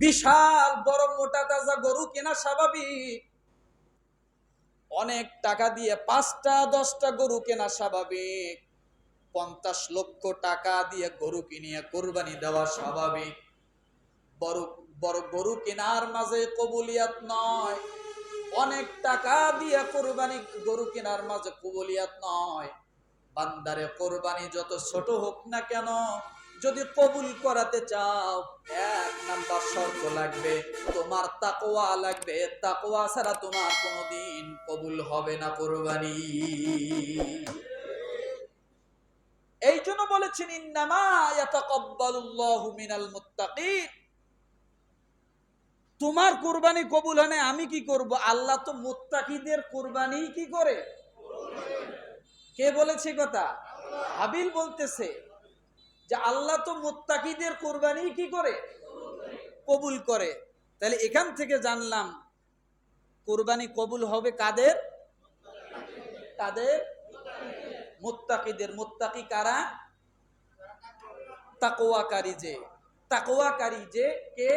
বিশাল বড় মোটা তাজা গরু কেনা স্বাভাবিক। অনেক টাকা দিয়ে পাঁচটা, দশটা গরু কেনা স্বাভাবিক। পঞ্চাশ লক্ষ টাকা দিয়ে গরু কিনিয়ে কোরবানি দেওয়া স্বাভাবিক। বড় গরু কেনার মাঝে কবুলিয়াত নয়। অনেক টাকা দিয়ে কোরবানি, গরু কেনার মাঝে কবুলিয়াত নয়। বান্দারে কোরবানি যত ছোট হোক না কেন যদি কবুল করাতে চাও, এক নাম্বার শর্ত লাগবে, তোমার তাকোয়া লাগবে। তাকোয়া ছাড়া তোমার কোনোদিন কবুল হবে না কোরবানি। এই জন্য বলেছেন তোমার কোরবানি কবুল হয় আমি কি করব? আল্লাহ তো মুত্তাকিদের কোরবানি কি করে? কে বলেছে কথা? হাবিল বলতেছে যে আল্লাহ তো মুত্তাকিদের কোরবানি কি করে? কবুল করে। তাহলে এখান থেকে জানলাম, কোরবানি কবুল হবে কাদের? কাদের? মুত্তাকিদের। মুত্তাকি কারা? তাকোয়াকারী যে। তাকোয়াকারী যে কে?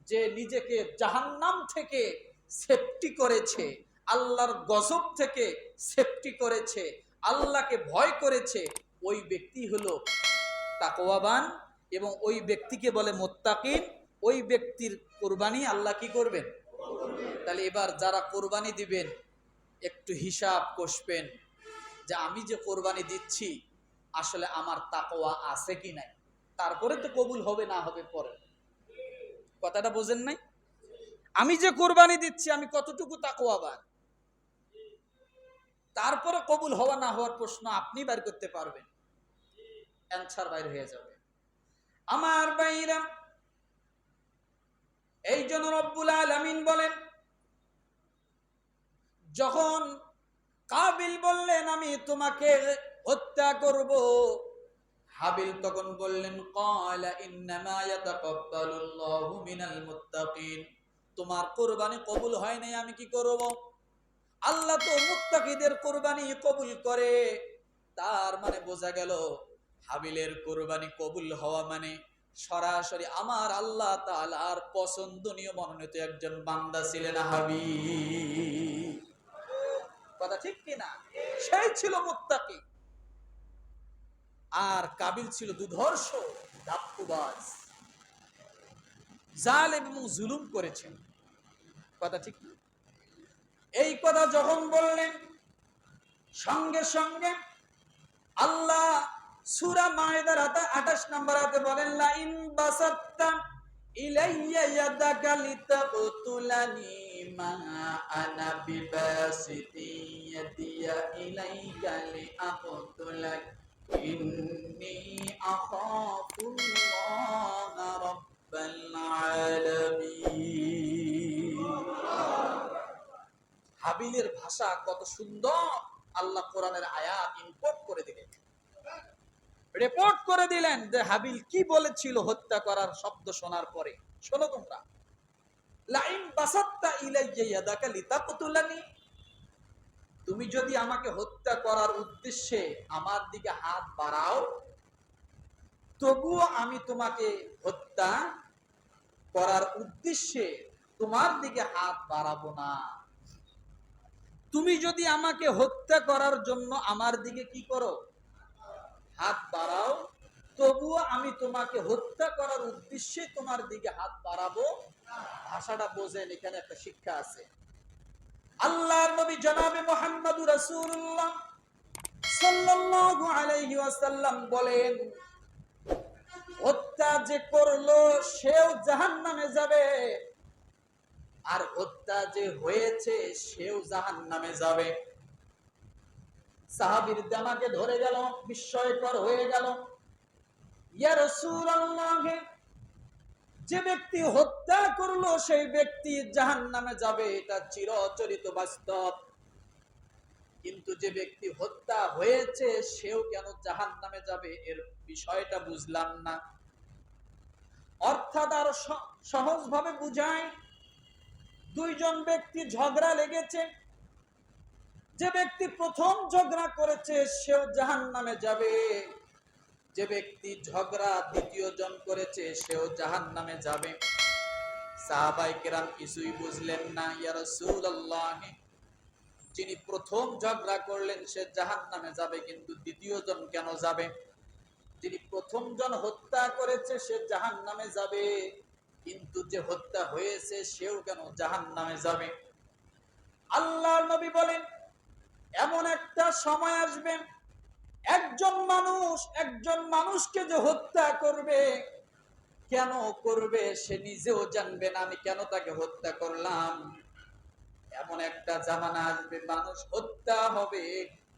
যে নিজেকে জাহান্নাম থেকে সেফটি করেছে। আল্লাহর গজব থেকে সেফটি করেছে। আল্লাহকে ভয় করেছে। ওই ব্যক্তি হলো তাকোয়াবান এবং ওই ব্যক্তিকে বলে মোত্তাকিন, ওই ব্যক্তির কোরবানি আল্লাহ কি করবেন? তাহলে এবার যারা কোরবানি দিবেন, একটু হিসাব কষবেন যে আমি যে কোরবানি দিচ্ছি, আসলে আমার তাকোয়া আছে কি নাই? তারপরে তো কবুল হবে না হবে পরে। কথাটা বোঝেন নাই? আমি যে কোরবানি দিচ্ছি, আমি কতটুকু তাকোয়াবান তারপরে কবুল হওয়া না হওয়ার প্রশ্ন আপনি বের করতে পারবেন। অ্যান্সার বাইর হয়ে যাবে। আমার বাইরা এই জন্য রব্বুল আলামিন বলেন, যখন কাবিল বললেন, আমি তোমাকে হত্যা করব হাবিল তখন বললেন তোমার কোরবানি কবুল হয় নাই, আমি কি করব? আল্লাহ তো মুত্তাকিদের কোরবানি কবুল করে। তার মানে বোঝা গেল হাবিলের কোরবানি কবুল হওয়া মানে সরাসরি আমার আল্লাহ তাআলার পছন্দনীয় মনোনীত একজন বান্দা ছিলেন হাবিব কথা ঠিক কিনা সেই ছিল মুত্তাকি। আর কাবিল ছিল দুধর্ষ ডাপ্পুবাজ জালেম এবং জুলুম করেছেন। কথা ঠিক? এই কথা যখন বললেন, সঙ্গে সঙ্গে আল্লাহ সুরা নম্বর বলেন বাসাত্তা ইলাইয়া মা আনা বিবাসিতি ইয়াদিয়া আখাফুল্লাহ হাবিলের ভাষা কত সুন্দর। আল্লাহ কোরআনের আয়াত ইম্পোর্ট করে রিপোর্ট করে দিলেন যে হাবিল কি বলেছিল হত্যা করার শব্দ শোনার পরে। শোনো তোমরা। লাইন বাসাত্তা ইলাইয়া ইয়াদাকা লিতাকতুলানি। তুমি যদি আমাকে হত্যা করার উদ্দেশ্যে আমার দিকে হাত বাড়াও, তবুও আমি তোমাকে হত্যা করার উদ্দেশ্যে তোমার দিকে হাত বাড়াবো না। তুমি যদি আমাকে হত্যা করার জন্য আমার দিকে কি করো হাত বাড়াও তবুও আমি তোমাকে হত্যা করার উদ্দেশ্যে তোমার দিকে হাত বাড়াবো। ভাষাটা বোঝেন, এখানে একটা শিক্ষা আছে। আল্লাহর নবী জনাবে মোহাম্মদুর রাসূলুল্লাহ সাল্লাল্লাহু আলাইহি ওয়াসাল্লাম বলেন, হত্যা যে করল সেও জাহান্নামে যাবে, আর হত্যা যে হয়েছে সেও জাহান্নামে যাবে। সাহাবীর জামাকে ধরে গেল, বিস্ময়কর হয়ে গেল। যে ব্যক্তি হত্যা করল, সেই ব্যক্তি জাহান নামে যাবে, এটা চিরচরিত বাস্তব। কিন্তু যে ব্যক্তি হত্যা হয়েছে, সেও কেন জাহান নামে যাবে, এর বিষয়টা বুঝলাম না। অর্থাৎ আরও সহজ ভাবে বুঝায় দুইজন ব্যক্তি ঝগড়া লেগেছে, যে ব্যক্তি প্রথম ঝগড়া করেছে, সেও জাহান নামে যাবে। যে ব্যক্তি ঝগড়া দ্বিতীয় জন করেছে, সেও জাহান নামে যাবে। সাহাবাই কেরাম কিছুই বুঝলেন না, ইয়া রাসূলুল্লাহ। যিনি প্রথম ঝগড়া করলেন, সে জাহান নামে যাবে, কিন্তু দ্বিতীয় জন কেন যাবে? যিনি প্রথম জন হত্যা করেছে, সে জাহান নামে যাবে। কিন্তু যে হত্যা হয়েছে, সেও কেন জাহান নামে যাবে? আল্লাহর নবী বলেন, এমন একটা সময় আসবে একজন মানুষ, একজন মানুষকে যে হত্যা করবে, কেন করবে সে নিজেও জানবে না, আমি কেন তাকে হত্যা করলাম? এমন একটা জামানা আসবে, মানুষ হত্যা হবে।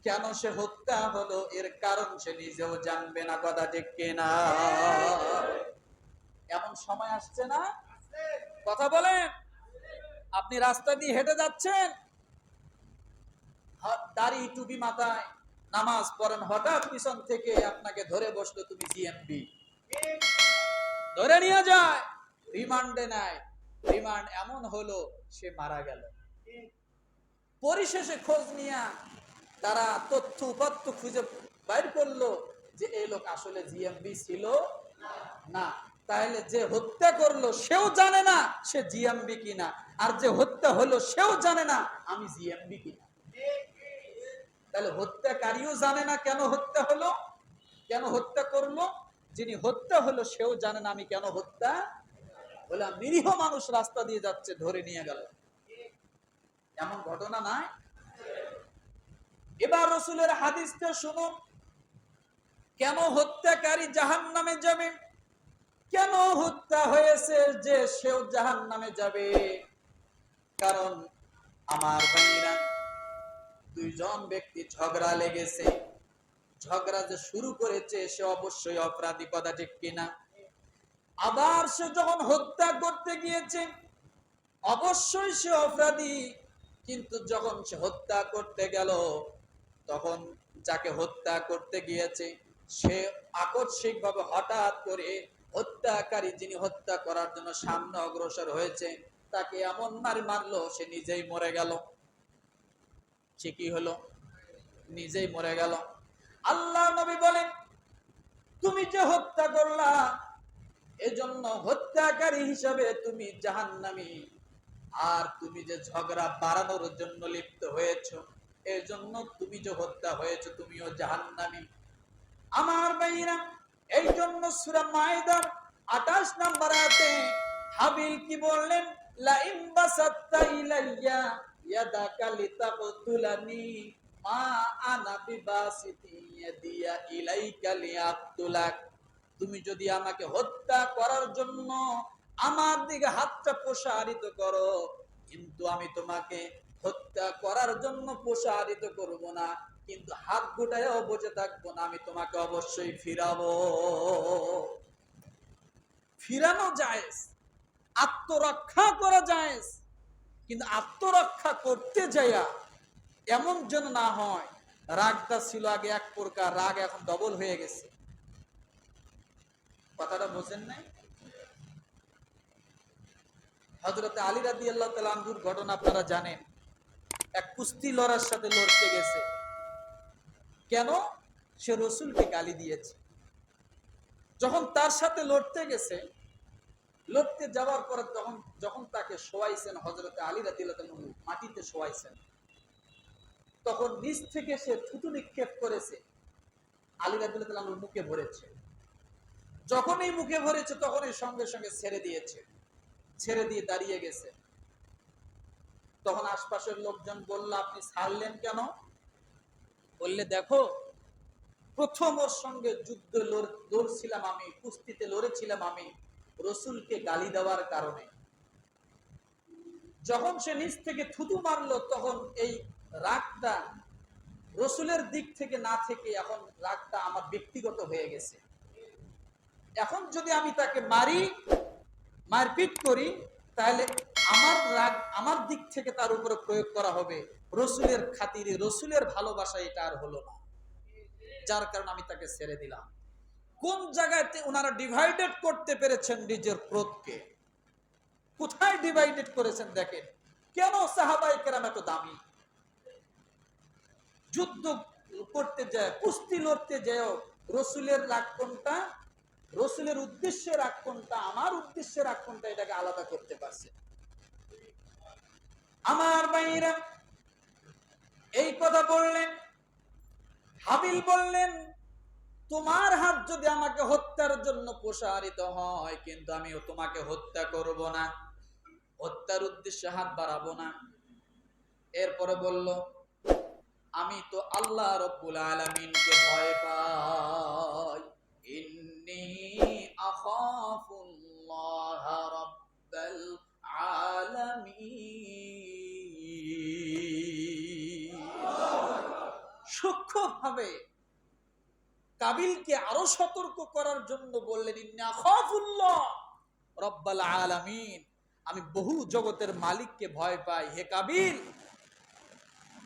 কেন সে হত্যা হলো? এর কারণ সে নিজেও জানবে না, কথা ঠিক কিনা? এমন সময় আসছে না? কথা বলেন। আপনি রাস্তা দিয়ে হেঁটে যাচ্ছেন? দাড়ি, টুপি মাথায়। নামাজ পড়েন, হঠাৎ পিছন থেকে আপনাকে ধরে বসল তুমি জিএমবি। ধরে নিয়ে যায়, রিমান্ডে নেয়। রিমান্ড এমন হলো, সে মারা গেল। পরিশেষে খোঁজ নিয়া তারা তথ্য উপাত্ত খুঁজে বাইর করল যে এই লোক আসলে জিএমবি ছিল না। তাহলে যে হত্যা করল, সেও জানে না সে জিএমবি কিনা। আর যে হত্যা হলো, সেও জানে না আমি জিএমবি কিনা। তাহলে হত্যাকারীও জানে না কেন হত্যা হলো? কেন হত্যা করল? যিনি হত্যা হলো, সেও জানে না আমি কেন হত্যা বললাম নিরীহ মানুষ রাস্তা দিয়ে যাচ্ছে, ধরে নিয়ে গেল। এমন ঘটনা নাই। এবার রসুলের হাদিসটা শুনো। কেন হত্যাকারী জাহান নামে যাবে? কেন হত্যা হয়েছে যে সেও জাহান নামে যাবে? কারণ আমার ভাইরা দুইজন ব্যক্তি ঝগড়া লেগেছে। ঝগড়া যে শুরু করেছে, সে অবশ্যই অপরাধী কথা ঠিক কিনা। আবার সে যখন হত্যা করতে গিয়েছে, অবশ্যই সে অপরাধী। কিন্তু যখন সে হত্যা করতে গেল, তখন যাকে হত্যা করতে গিয়েছে, সে আকস্মিক ভাবে হঠাৎ করে হত্যাকারী যিনি হত্যা করার জন্য সামনে অগ্রসর হয়েছে, তাকে এমন মারি মারলো, সে নিজেই মরে গেল। সে কি হলো? নিজেই মরে গেল। আল্লাহ নবী বলেন, তুমি যে হত্যা করলা, এজন্য হত্যাকারী হিসাবে তুমি জাহান্নামী। আর তুমি যে ঝগড়া বাড়ানোর জন্য লিপ্ত হয়েছ এই জন্য তুমি যে হত্যা হয়েছ, তুমিও জাহান্নামী। আমার ভাইরা এই জন্য সূরা মায়দার 28 নম্বর আয়াতে হাবিল কি বললেন, লা ইন ইলাইয়া তুমি যদি আমাকে হত্যা করার জন্য আমার দিকে হাতটা প্রসারিত করো, কিন্তু আমি তোমাকে হত্যা করার জন্য প্রসারিত করব না, কিন্তু হাত গোটায়ও বসে থাকব না, আমি তোমাকে অবশ্যই ফিরাবো। ফিরানো যায় আত্মরক্ষা করা যায় কিন্তু আত্মরক্ষা করতে যাইয়া এমন যেন না হয়, রাগটা ছিল আগে এক প্রকার, রাগ এখন ডবল হয়ে গেছে। কথাটা বোঝেন নাই? হজরত আলী রাদি আল্লাহ তালুর ঘটনা আপনারা জানেন। এক কুস্তি লড়ার সাথে লড়তে গেছে। কেন? সে রসুলকে গালি দিয়েছে। যখন তার সাথে লড়তে গেছে লড়তে যাওয়ার পরে তখন, যখন তাকে শোয়াইছেন হজরতে আলী রাদি মাটিতে শোয়াইছেন, তখন নিচ থেকে সে থুতু নিক্ষেপ করেছে। আলী রাদিল্লাহ মুখে ভরেছে। যখনই মুখে ভরেছে, তখনই সঙ্গে সঙ্গে ছেড়ে দিয়েছে। ছেড়ে দিয়ে দাঁড়িয়ে গেছে। তখন আশপাশের লোকজন বলল, আপনি ছাড়লেন কেন? বললে, দেখো, প্রথম ওর সঙ্গে যুদ্ধ লড়- লড়ছিলাম আমি, কুস্তিতে লড়েছিলাম আমি। রসুলকে গালি দেওয়ার কারণে। যখন সে নিচ থেকে থুতু মারলো, তখন এই রাগটা রসুলের দিক থেকে না থেকে এখন রাগটা আমার ব্যক্তিগত হয়ে গেছে। এখন যদি আমি তাকে মারি, মারপিট করি, তাহলে আমার রাগ আমার দিক থেকে তার উপরে প্রয়োগ করা হবে। রসুলের খাতিরে, রসুলের ভালোবাসা এটা আর হলো না। যার কারণে আমি তাকে ছেড়ে দিলাম। কোন জায়গাতে ওনারা ডিভাইডেড করতে পেরেছেন নিজের ক্রোধকে? কোথায় ডিভাইডেড করেছেন দেখেন? কেন সাহাবাই কেরাম এত দামি? যুদ্ধ করতে যায়, কুস্তি লড়তে যায় রসুলের রাগ কোনটা? রসুলের উদ্দেশ্যে রাগ কোনটা? আমার উদ্দেশ্যে রাগ কোনটা? এটাকে আলাদা করতে পারছে। আমার বাইরা এই কথা বললেন, হাবিল বললেন তোমার হাত যদি আমাকে হত্যার জন্য প্রসারিত হয়, কিন্তু আমি তোমাকে হত্যা করব না। হত্যার উদ্দেশ্যে হাত বাড়াবো না। এরপরে বলল, আমি তো আল্লাহ রব্বুল আলামিনকে ভয় পাই। ইন্নী আখাফুল্লাহ রাব্বাল আলামিন। সূক্ষ্মভাবে কাবিলকে আরও সতর্ক করার জন্য বললেন রব্বাল আলামিন। আমি বহু জগতের মালিককে ভয় পাই। হে কাবিল,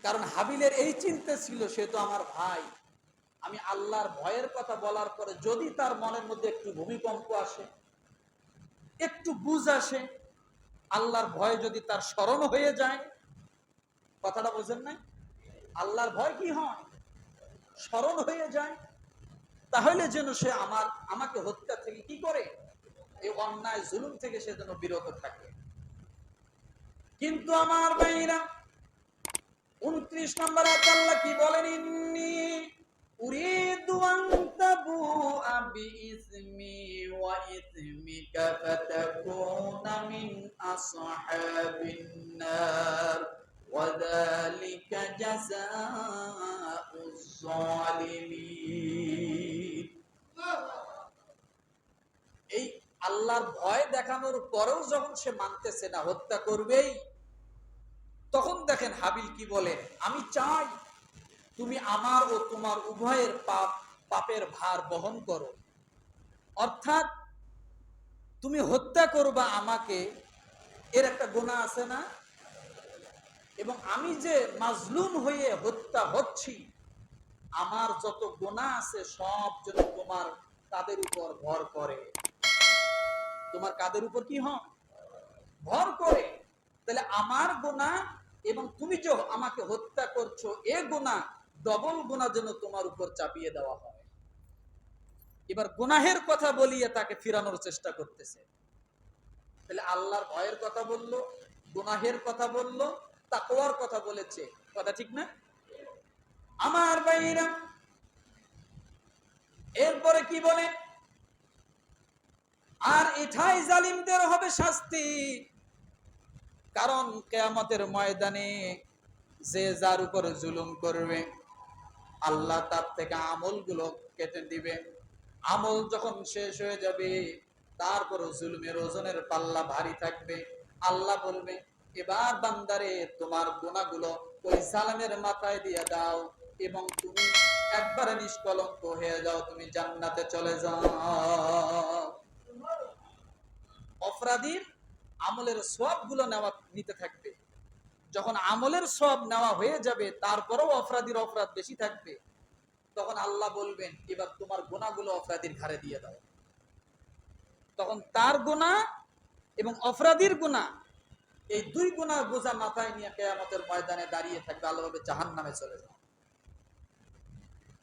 কারণ হাবিলের এই চিন্তা ছিল, সে তো আমার ভাই। আমি আল্লাহর ভয়ের কথা বলার পরে যদি তার মনের মধ্যে একটু ভূমিকম্প আসে, একটু বুঝ আসে, আল্লাহর ভয় যদি তার স্মরণ হয়ে যায়, কথাটা বোঝেন নাই? আল্লাহর ভয় কি হয়? স্মরণ হয়ে যায় তাহলে যেন সে আমার, আমাকে হত্যা থেকে কি করে? এই অন্যায় জুলুম থেকে সে যেন বিরত থাকে। কিন্তু আমার ভাইরা উনত্রিশ নম্বর আল্লাহ কি বলেন? ইন্নি উরিদু আন তাবুআ বিইসমি ওয়া ইসমিকা ফাতাকুনা মিন আসহাবিন নার। এই আল্লাহর ভয় দেখানোর পরেও যখন সে মানতেছে না, হত্যা করবেই, তখন দেখেন হাবিল কি বলে, আমি চাই তুমি আমার ও তোমার উভয়ের পাপ, পাপের ভার বহন করো। অর্থাৎ তুমি হত্যা করবা আমাকে, এর একটা গোনা আছে না? এবং আমি যে মাজলুম হয়ে হত্যা হচ্ছি আমার যত গোনা আছে, সব যেন তোমার তাদের উপর ভর করে। তোমার কাদের উপর কি হয়? ভর করে। তাহলে আমার গোনা এবং তুমি যে আমাকে হত্যা করছ, এ গোনা ডবল গোনা যেন তোমার উপর চাপিয়ে দেওয়া হয়। এবার গুনাহের কথা বলিয়ে তাকে ফিরানোর চেষ্টা করতেছে। তাহলে আল্লাহর ভয়ের কথা বলল, গুনাহের কথা বলল, তাকওয়ার কথা বলেছে। কথা ঠিক না? আমার বাইরা এরপরে কি বলে? আর এটাই জালিমদের হবে শাস্তি। কারণ কেয়ামতের ময়দানে যে যার উপর জুলুম করবে, আল্লাহ তার থেকে আমলগুলো কেটে দিবে। আমল যখন শেষ হয়ে যাবে, তারপর জুলুমের ওজনের পাল্লা ভারী থাকবে। আল্লাহ বলবে, এবার বান্দারে, তোমার গুণাগুলো ওই সালামের মাথায় দিয়ে দাও। এবং তুমি একবারে নিষ্কলঙ্ক হয়ে যাও, তুমি জান্নাতে চলে যাও। অপরাধীর আমলের সবগুলো নেওয়া, নিতে থাকবে। যখন আমলের সব নেওয়া হয়ে যাবে, তারপরেও অপরাধীর অপরাধ বেশি থাকবে। তখন আল্লাহ বলবেন, এবার তোমার গোনাগুলো অপরাধীর ঘাড়ে দিয়ে দাও। তখন তার গোনা এবং অপরাধীর গোনা এই দুই গুণার বোঝা মাথায় নিয়ে কেয়ামতের ময়দানে দাঁড়িয়ে থাকবে, আল্লাহ জাহান নামে চলে যাও।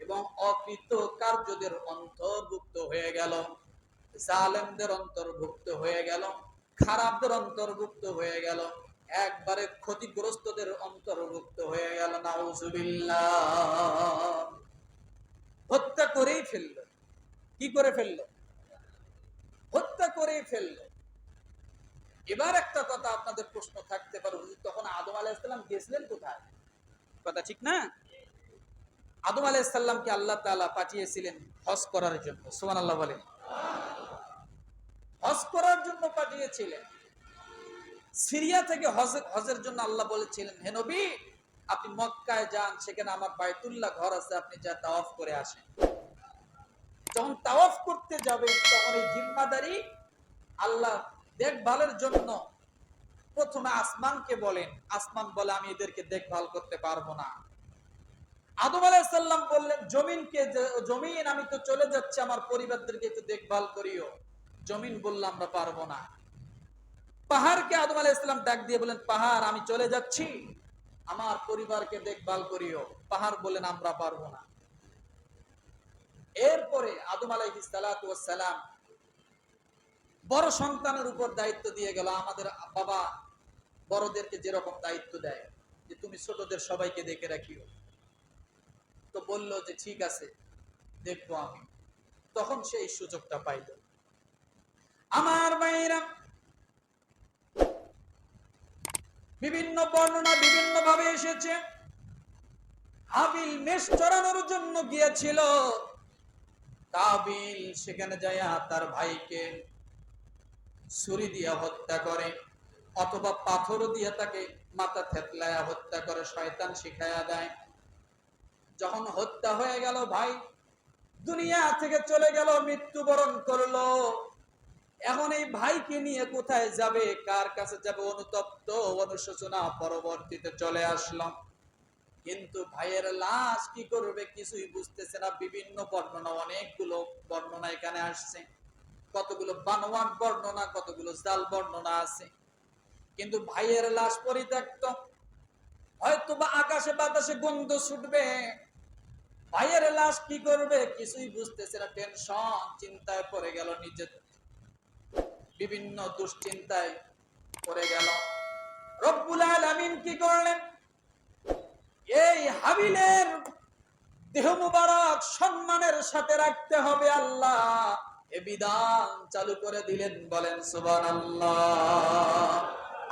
এবং অকৃত কার্যদের অন্তর্ভুক্ত হয়ে গেল। জালেমদের অন্তর্ভুক্ত হয়ে গেল, খারাপদের অন্তর্ভুক্ত হয়ে গেল, একবারে ক্ষতিগ্রস্তদের অন্তর্ভুক্ত হয়ে গেল। নাউজুবিল্লাহ। হত্যা করেই ফেলল। কি করে ফেলল? হত্যা করেই ফেলল। এবার একটা কথা আপনাদের প্রশ্ন থাকতে পারে। তখন আদম আলাইসাল্লাম গেছিলেন কোথায়? কথা ঠিক না? আদম আলাইসাল্লামকে আল্লাহ তাআলা পাঠিয়েছিলেন হজ করার জন্য। সুমান আল্লাহ বলেন। হজ করার জন্য পাঠিয়েছিলেন। সিরিয়া থেকে হজ, হজের জন্য আল্লাহ বলেছিলেন, হে আপনি মক্কায় যান, সেখানে আমার বাইতুল্লাহ ঘর আছে, আপনি যা তাওয়াফ করে আসেন। যখন তাওয়াফ করতে যাবেন তখন এই জিম্মাদারি আল্লাহ দেখভালের জন্য প্রথমে আসমানকে বলেন। আসমান বলে, আমি এদেরকে দেখভাল করতে পারব না। আদম আলাইসাল্লাম বললেন, জমিনকে জমিন, আমি তো চলে যাচ্ছি, আমার পরিবারদেরকে একটু দেখভাল করিও। জমিন বললাম আমরা পারব না। পাহাড়কে আদম আলাইসাল্লাম ডাক দিয়ে বলেন পাহাড়, আমি চলে যাচ্ছি, আমার পরিবারকে দেখভাল করিও। পাহাড় বলেন আমরা পারব না। এরপরে আদম আলাইহিস সালাম বড় সন্তানের উপর দায়িত্ব দিয়ে গেল। আমাদের বাবা বড়দেরকে যেরকম দায়িত্ব দেয়, যে তুমি ছোটদের সবাইকে দেখে রাখিও। তো বলল যে, ঠিক আছে, দেখব আমি। তখন সেই সুযোগটা পাইল। আমার ভাইরা বিভিন্ন বর্ণনা বিভিন্ন ভাবে এসেছে। হাবিল মেষ চড়ানোর জন্য গিয়েছিল। কাবিল সেখানে যাইয়া তার ভাইকে ছুরি দিয়া হত্যা করে, অথবা পাথর দিয়ে তাকে মাথা থেতলায়া হত্যা করে, শয়তান শিখায়া দেয়। যখন হত্যা হয়ে গেল ভাই, দুনিয়া থেকে চলে গেল, মৃত্যুবরণ করল। এখন এই ভাইকে নিয়ে কোথায় যাবে, কার কাছে যাবে অনুতপ্ত, অনুশোচনা পরবর্তীতে চলে আসলাম কিন্তু ভাইয়ের লাশ কি করবে কিছুই বুঝতেছে না, বিভিন্ন বর্ণনা, অনেকগুলো বর্ণনা এখানে আসছে। কতগুলো বানোয়াট বর্ণনা, কতগুলো জাল বর্ণনা আছে। কিন্তু ভাইয়ের লাশ পরিত্যক্ত। হয়তো বা আকাশে বাতাসে গন্ধ ছুটবে। ভাইয়ের লাশ কি করবে? কিছুই বুঝতেছে না টেনশন চিন্তায় পড়ে গেল নিজের বিভিন্ন দুশ্চিন্তায় পড়ে গেল। রব্বুল আলামিন কি করলেন? এই হাবিলের দেহ মুবারক সম্মানের সাথে রাখতে হবে আল্লাহ। এ বিধান চালু করে দিলেন, বলেন সুবান আল্লাহ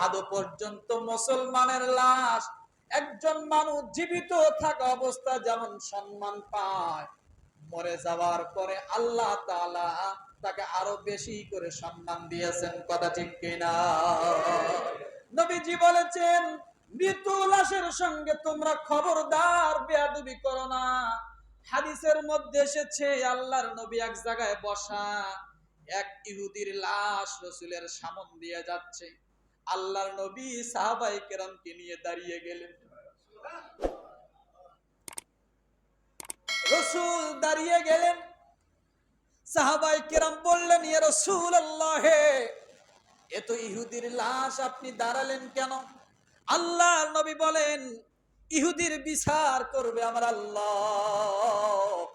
আদৌ পর্যন্ত মুসলমানের লাশ একজন মানুষ জীবিত থাকা অবস্থা যেমন সম্মান পায়, মরে যাওয়ার পরে আল্লাহ তাআলা তাকে আরও বেশি করে সম্মান দিয়েছেন, কথা ঠিক কিনা? নবীজি বলেছেন মৃত লাশের সঙ্গে তোমরা খবরদার বেয়াদবি করো না। হাদিসের মধ্যে এসেছে, আল্লাহর নবী এক জায়গায় বসা, এক ইহুদির লাশ রসুলের সামন দিয়ে যাচ্ছে। আল্লাহর নবী সাহাবাই কেরামকে নিয়ে দাঁড়িয়ে গেলেন। রসুল দাঁড়িয়ে গেলেন। সাহাবাই কেরাম বললেন ইয়ে রসুল আল্লাহে এ তো ইহুদির লাশ আপনি দাঁড়ালেন কেন? আল্লাহ নবী বলেন, ইহুদির বিচার করবে আমার আল্লাহ।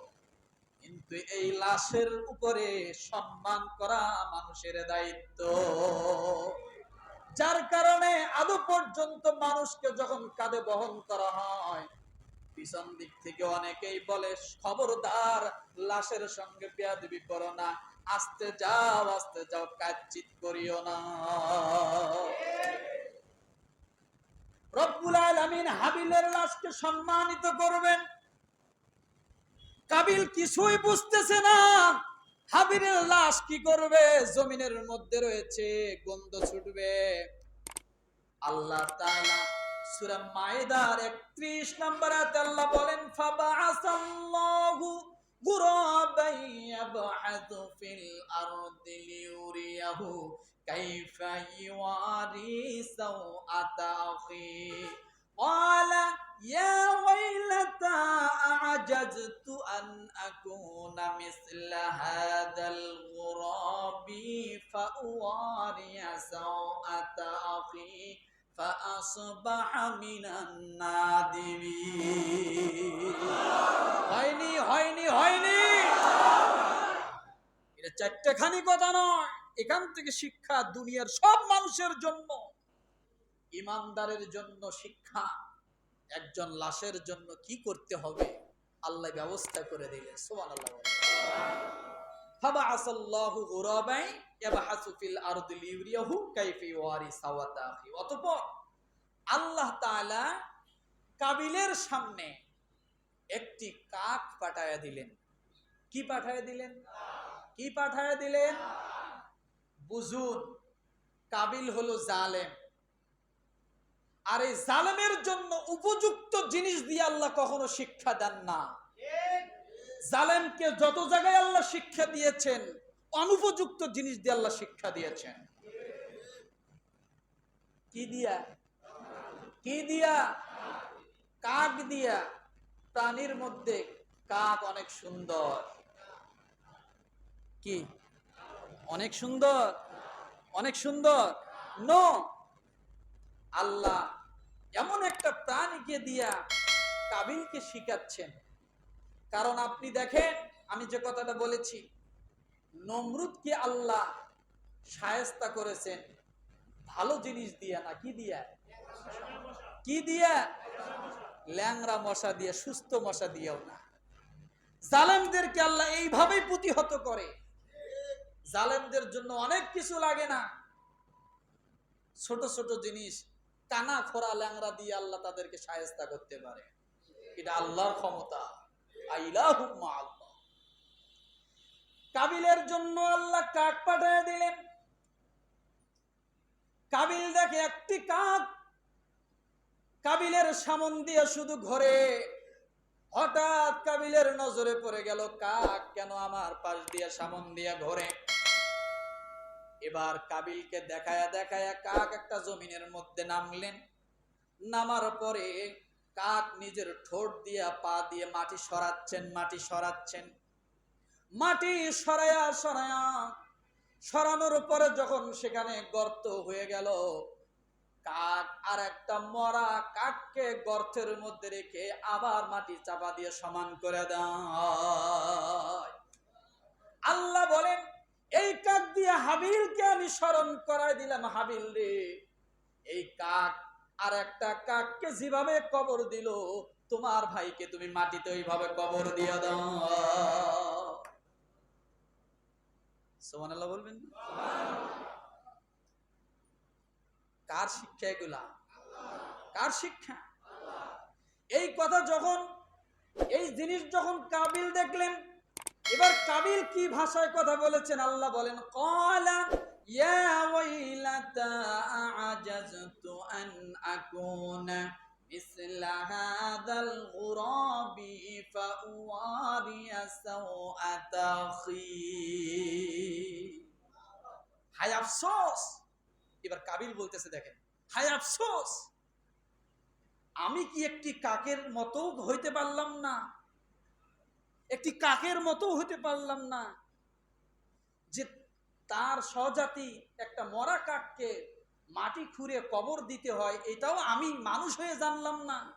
কিন্তু এই লাশের উপরে সম্মান করা মানুষের দায়িত্ব। যার কারণে আদৌ পর্যন্ত মানুষকে যখন কাঁধে বহন করা হয়, পিছন দিক থেকে অনেকেই বলে, খবরদার, লাশের সঙ্গে বেয়াদবি করো না, আস্তে যাও আস্তে যাও কাচিত করিও না। রব্বুল আলামিন হাবিলের লাশকে সম্মানিত করবেন। কাবিল কিছুই বুঝতেছে না। হাবিলের লাশ কি করবে জমিনের মধ্যে রয়েছে গন্ধ ছুটবে আল্লাহ তাআলা সূরা মাইদার 31 নম্বর আয়াতে আল্লাহ বলেন ফাবাআসাল্লাহু গুরাবান ইয়াবআতু ফিল আরদি লিউরিয়াহু কাইফা ইওয়ারি সাওআতা আখি قال يا ويلتى أعجزت أن أكون مثل هذا الغراب فأواري سوءة أخي فأصبح من النادمين হয়নি হয়নি হয়নি এটা চারটেখানি কথা নয় এখান থেকে শিক্ষা দুনিয়ার সব মানুষের জন্য ইমানদারের জন্য শিক্ষা একজন লাশের জন্য কি করতে হবে আল্লাহ ব্যবস্থা করে দিলেন সোমান আল্লাহ আল্লাহ কাবিলের সামনে একটি কাক পাঠায় দিলেন। কি পাঠায় দিলেন? কি পাঠায় দিলেন? বুঝুন কাবিল হলো জালেম। আর এই জালেমের জন্য উপযুক্ত জিনিস দিয়ে আল্লাহ কখনো শিক্ষা দেন না। জালেমকে যত জায়গায় আল্লাহ শিক্ষা দিয়েছেন অনুপযুক্ত জিনিস দিয়ে আল্লাহ শিক্ষা দিয়েছেন। কি দিয়া? কি দিয়া? কাক দিয়া? প্রাণীর মধ্যে কাক অনেক সুন্দর। কি? অনেক সুন্দর? অনেক সুন্দর? নো! আল্লাহ এমন একটা প্রাণীকে দিয়া কাবিলকে শিখাচ্ছেন। কারণ আপনি দেখেন, আমি যে কথাটা বলেছি নমরুদকে আল্লাহ সায়স্তা করেছেন। ভালো জিনিস দিয়া না, কি দিয়া? কি দিয়া? ল্যাংরা মশা দিয়ে, সুস্থ মশা দিয়েও না। জালেমদেরকে আল্লাহ এইভাবেই প্রতিহত করে। জালেমদের জন্য অনেক কিছু লাগে না। ছোট ছোট জিনিস কানা খোরা ল্যাংরা দিয়ে আল্লাহ তাদেরকে সায়স্তা করতে পারে। এটা আল্লাহর ক্ষমতা। আইলাহুম্মা আল্লাহ কাবিলের জন্য আল্লাহ কাক পাঠিয়ে দিলেন। কাবিল দেখে একটি কাক। কাবিলের সামন দিয়ে শুধু ঘরে। হঠাৎ কাবিলের নজরে পড়ে গেল কাক কেন আমার পাশ দিয়ে সামন দিয়া ঘরে। এবার কাবিলকে দেখায়া দেখায়া কাক একটা জমিনের মধ্যে নামলেন। নামার পরে কাক নিজের ঠোঁট দিয়ে পা দিয়ে মাটি সরাচ্ছেন মাটি সরাচ্ছেন। মাটি সরায়া সরায়া সরানোর পরে যখন সেখানে গর্ত হয়ে গেল কাক আর একটা মরা কাককে গর্তের মধ্যে রেখে আবার মাটি চাপা দিয়ে সমান করে দেয়। আল্লাহ বলেন, এই কাক দিয়ে হাবিলকে আমি স্মরণ করাই দিলাম, হাবিল রে। এই কাক আর একটা কাককে যেভাবে কবর দিল, তোমার ভাইকে তুমি মাটিতে ওইভাবে কবর দিয়ে দাও। সুবহানাল্লাহ বলবেন কার শিক্ষা এগুলা? কার শিক্ষা? এই কথা যখন, এই জিনিস যখন কাবিল দেখলেন, এবার কাবিল কি ভাষায় কথা বলেছেন আল্লাহ বলেন, কলা, ইয়া ওয়াইলাতা, আ'জাজতু আন আকুনা। مثل هذا الغراب فأواري سوءة أخي হায় আফসোস এবার কাবিল বলতেছে দেখেন হায় আফসোস আমি কি একটি কাকের মতো হইতে পারলাম না একটি কাকের মতো হইতে পারলাম না যে তার স্বজাতি একটা মরা কাককে মাটি খুঁড়ে কবর দিতে হয়, এটাও আমি মানুষ হয়ে জানলাম না।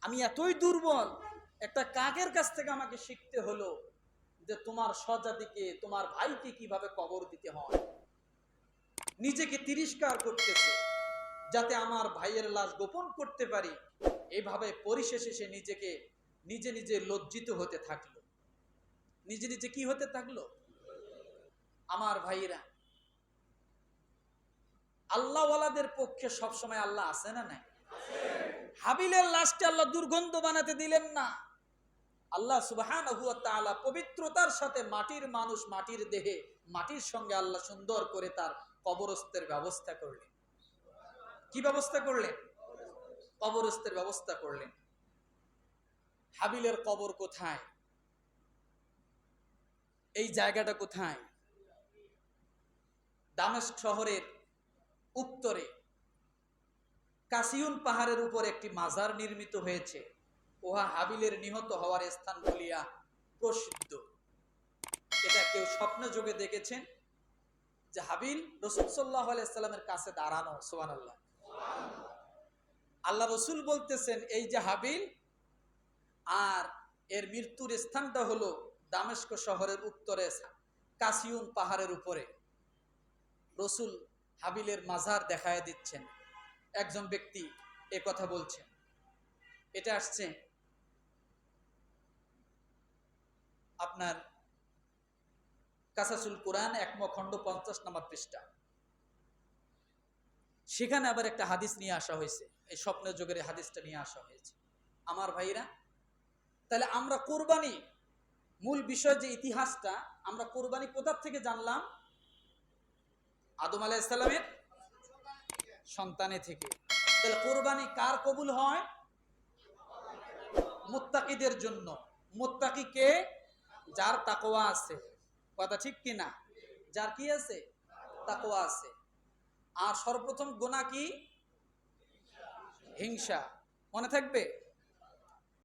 আমি এতই দুর্বল। একটা কাকের কাছ থেকে আমাকে শিখতে হলো যে তোমার স্বজাতিকে, তোমার ভাইকে কীভাবে কবর দিতে হয়। নিজেকে তিরস্কার করতেছে, যাতে আমার ভাইয়ের লাশ গোপন করতে পারি। এভাবে পরিশেষে সে নিজেকে, নিজে নিজে লজ্জিত হতে থাকল। নিজে নিজে কি হতে থাকল? আমার ভাইয়েরা আল্লাহওয়ালাদের পক্ষে সবসময় আল্লাহ আছে না নাই? হাবিলের লাশকে আল্লাহ দুর্গন্ধ বানাতে দিলেন না। আল্লাহ সুবহান পবিত্রতার সাথে মাটির মানুষ মাটির দেহে, মাটির সঙ্গে আল্লাহ সুন্দর করে তার কবরস্থের ব্যবস্থা করলেন। কি ব্যবস্থা করলেন? কবরস্থের ব্যবস্থা করলেন। হাবিলের কবর কোথায়? এই জায়গাটা কোথায়? দামেস্ক শহরের উত্তরে। কাসিউন পাহাড়ের উপর একটি মাজার নির্মিত হয়েছে। উহা হাবিলের নিহত হওয়ার স্থান বলিয়া প্রসিদ্ধ। এটা কেউ স্বপ্ন যোগে দেখেছেন? যে হাবিল রসুল সাল্লাহ আলাইসাল্লামের কাছে দাঁড়ানো সোহান আল্লাহ আল্লাহ রসুল বলতেছেন, এই যে হাবিল, আর এর মৃত্যুর স্থানটা হলো দামেস্ক শহরের উত্তরে, কাসিউন পাহাড়ের উপরে। রসুল হাবিলের মাজার দেখায় দিচ্ছেন। একজন ব্যক্তি এ কথা বলছেন। এটা আসছে আপনার কাসাসুল কোরআন একম খণ্ড পঞ্চাশ নম্বর পৃষ্ঠা। সেখানে আবার একটা হাদিস নিয়ে আসা হয়েছে। এই স্বপ্নের যুগের হাদিসটা নিয়ে আসা হয়েছে। আমার ভাইরা, তাহলে আমরা কোরবানি, মূল বিষয় যে ইতিহাসটা, আমরা কোরবানি কোথার থেকে জানলাম? আদম আলাইসাল্লামের সন্তানে থেকে। তাহলে কোরবানি কার কবুল হয়? মোত্তাকিদের জন্য। মোত্তাকি কে? যার তাকোয়া আছে। কথা ঠিক কি না? যার কি আছে? তাকোয়া আছে। আর সর্বপ্রথম গোনা কি? হিংসা। মনে থাকবে?